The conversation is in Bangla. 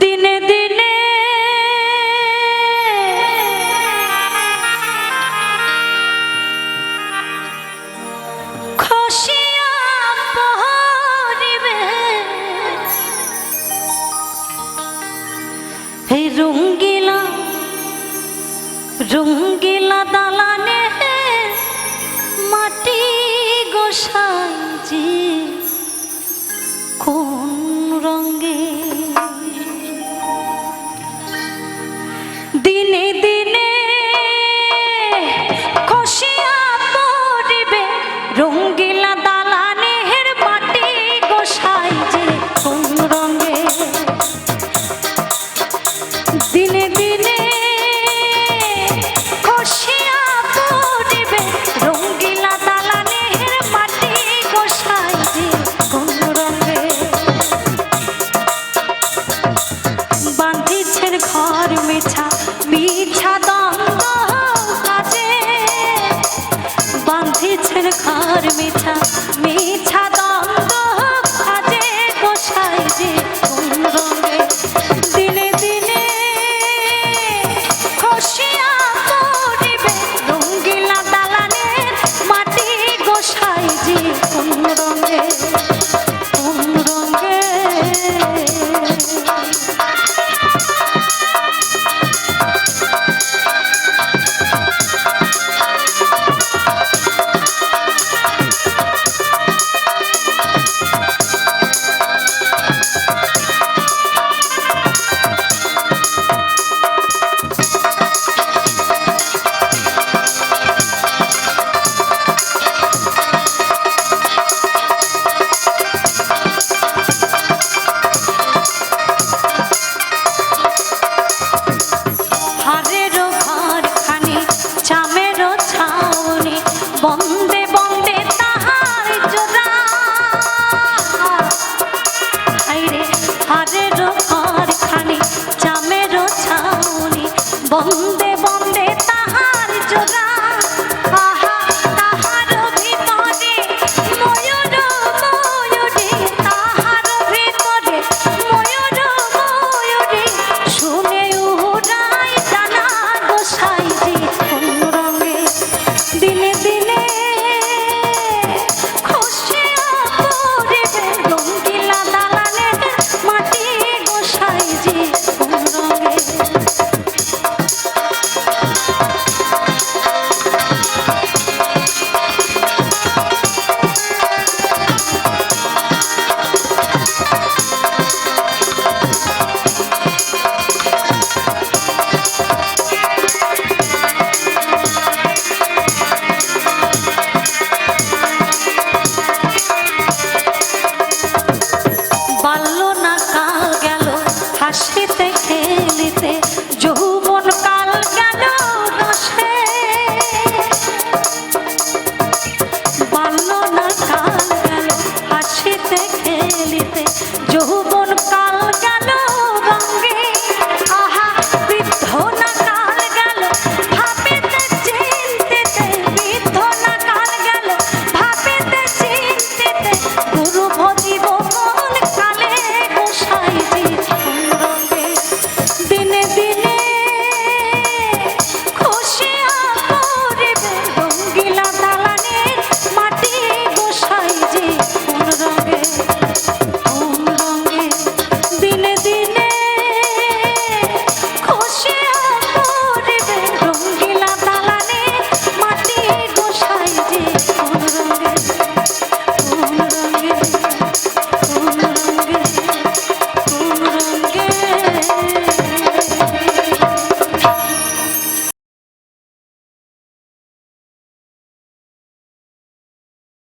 দিনে দিনে। খসিয়া রঙ্গিলা দালানে মাটি গোসাইজি কোন রঙ্গে দিনে দিনে খুশিয়া বন্দে